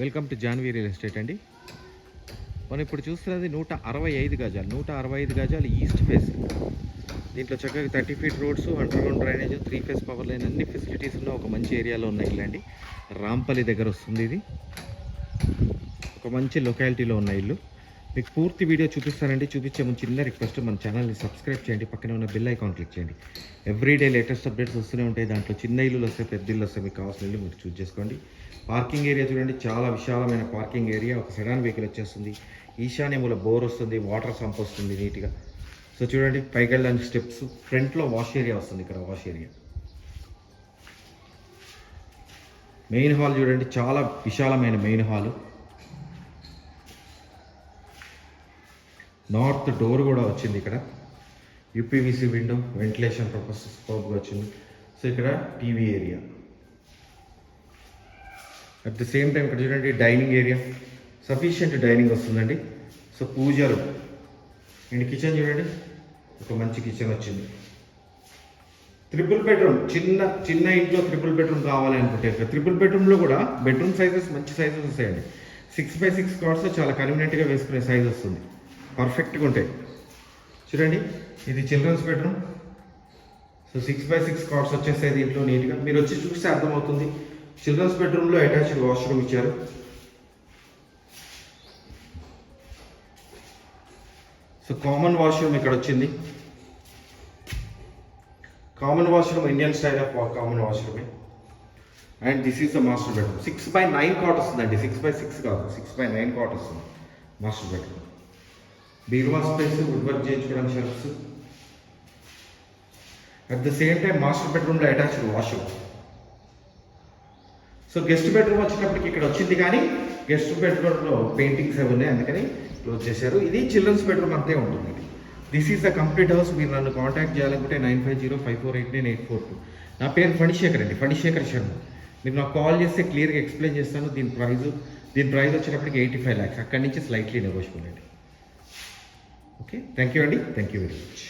Welcome to Janvi real estate అండి. మనం ఇప్పుడు చూస్తున్నది నూట అరవై ఐదు గజాలు నూట అరవై ఐదు గజాలు ఈస్ట్ ఫేస్. దీంట్లో చక్కగా thirty feet roads underground drainage three phase power line అన్ని ఫెసిలిటీస్ ఉన్న ఒక మంచి ఏరియాలో ఉన్నాయి అండి రాంపల్లి దగ్గర వస్తుంది ఇది. ఒక మంచి లొకాలిటీలో ఉన్న ఇల్లు. మీకు పూర్తి వీడియో చూపిస్తానండి. చూపించే ముందు చిన్న రిక్వెస్ట్ మన ఛానల్ని సబ్స్క్రైబ్ చేయండి. పక్కనే ఉన్న బెల్ ఐకాన్ క్లిక్ చేయండి. ఎవ్రీడే లేటెస్ట్ అప్డేట్స్ వస్తూనే ఉంటాయి. దాంట్లో చిన్న ఇల్లులు వస్తాయి పెద్ద ఇల్లు వస్తాయి మీకు కావాల్సిన ఇల్లు మీరు చూస్ చేసుకోండి. పార్కింగ్ ఏరియా చూడండి. చాలా విశాలమైన పార్కింగ్ ఏరియా ఒక సెడాన్ వెహికల్ వచ్చేస్తుంది. ఈశాన్యముల బోర్ వస్తుంది. వాటర్ సంప్ వస్తుంది నీట్గా సో చూడండి. పైకి వెళ్ళడానికి స్టెప్స్ ఫ్రంట్లో వాష్ ఏరియా వస్తుంది ఇక్కడ వాష్ ఏరియా మెయిన్ హాల్ చూడండి. చాలా విశాలమైన మెయిన్ హాల్ నార్త్ డోర్ కూడా వచ్చింది ఇక్కడ. యూపీవీసీ విండో వెంటిలేషన్ పర్పస్ స్కోప్గా వచ్చింది. సో ఇక్కడ TV area. At the same time ఇక్కడ చూడండి డైనింగ్ ఏరియా. సఫిషియంట్ డైనింగ్ వస్తుందండి. సో పూజలు. అండ్ కిచెన్ చూడండి. ఒక మంచి కిచెన్ వచ్చింది. త్రిపుల్ బెడ్రూమ్ చిన్న చిన్న ఇంట్లో త్రిపుల్ బెడ్రూమ్ కావాలి అనుకుంటే త్రిపుల్ బెడ్రూమ్లో కూడా బెడ్రూమ్ సైజెస్ మంచి సైజెస్ వస్తాయండి. సిక్స్ బై సిక్స్ కార్డ్స్ చాలా కన్వీనియంట్గా వేసుకునే సైజ్ వస్తుంది. పర్ఫెక్ట్గా ఉంటాయి. చూడండి ఇది children's bedroom so six by six cots వచ్చేస్తాయి దీంట్లో నీట్గా మీరు వచ్చి చూస్తే అర్థమవుతుంది. చిల్డ్రన్స్ బెడ్రూమ్లో అటాచ్డ్ వాష్రూమ్ ఇచ్చారు. సో కామన్ వాష్రూమ్ ఇక్కడ వచ్చింది. Common washroom Indian style of common వాష్రూమే and this is the master bedroom six by nine cot వస్తుందండి. సిక్స్ బై సిక్స్ కాదు. సిక్స్ బై నైన్ కాట్ వస్తుంది. మాస్టర్ బెడ్రూమ్ బీరువా space wood work చేయించుకోవడానికి shelves. At the same time master బెడ్రూమ్లో attached washroom so guest bedroom వచ్చినప్పటికి ఇక్కడ వచ్చింది కానీ గెస్ట్ బెడ్రూమ్లో పెయింటింగ్స్ అవి ఉన్నాయి అందుకని క్లోజ్ చేశారు. ఇది చిల్డ్రన్స్ బెడ్రూమ్ అంతే ఉంటుంది. This is the complete house మీరు నన్ను కాంటాక్ట్ చేయాలనుకుంటే nine five zero five four eight nine eight four two. నా పేరు ఫణిశేఖర్ అండి ఫణిశేఖర్ శర్మ. మీరు నాకు కాల్ చేస్తే క్లియర్గా ఎక్స్ప్లెయిన్ చేస్తాను. దీని ప్రైస్ దీని ప్రైస్ వచ్చేటప్పటికి ఎయిటీ ఫైవ్ ల్యాక్స్ అక్కడి నుంచి స్లైట్లీ నెగోషియబుల్ అండి. ఓకే థ్యాంక్ యూ అండి థ్యాంక్ యూ వెరీ మచ్